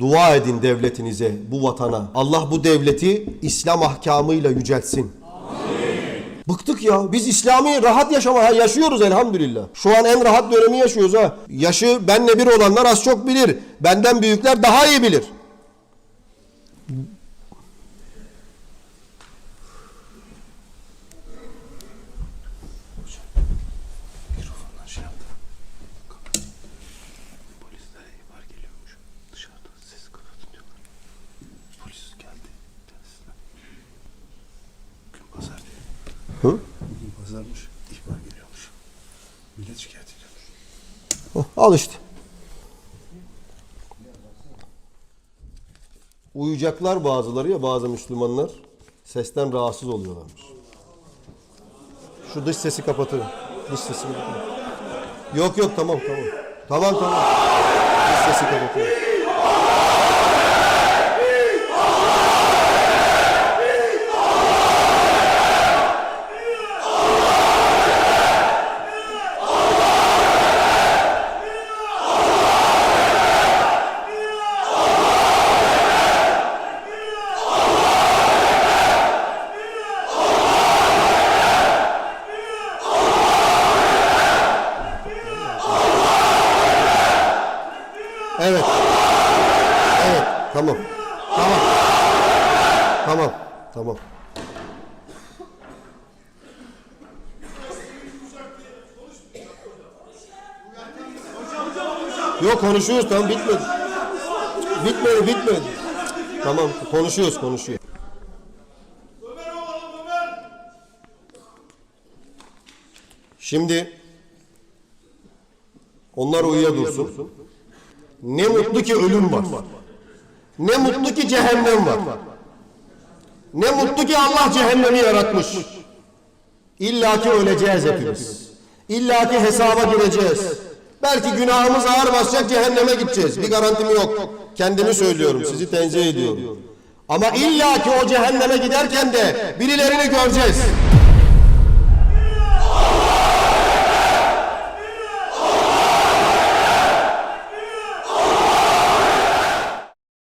Dua edin devletinize, bu vatana. Allah bu devleti İslam ahkamıyla yüceltsin. Bıktık ya. Biz İslami rahat yaşama yaşıyoruz elhamdülillah. Şu an en rahat dönemi yaşıyoruz ha. Yaşı benle bir olanlar az çok bilir. Benden büyükler daha iyi bilir. Hı? Bugün pazarmış. İhbar geliyormuş. Millet şikayet ediyormuş. Heh, Al işte. Uyuyacaklar bazıları ya bazı Müslümanlar. Sesten rahatsız oluyorlarmış. Şu dış sesi kapatın. Dış sesini kapatın. Yok yok tamam tamam. Tamam tamam. Dış sesi kapatın. Tamam. Tamam. Tamam. Tamam. Yok konuşuyoruz tamam bitmedi. Bitmedi bitmedi. Tamam konuşuyoruz konuşuyoruz. Şimdi onlar uyuya dursun. Ne mutlu ki ölüm var. Ne mutlu ki cehennem var. Ne mutlu ki Allah cehennemi yaratmış. İlla ki öleceğiz hepimiz. İlla ki hesaba gireceğiz. Belki günahımız ağır basacak cehenneme gideceğiz. Bir garantim yok. Kendimi söylüyorum, sizi tenzih ediyorum. Ama illa ki o cehenneme giderken de birilerini göreceğiz.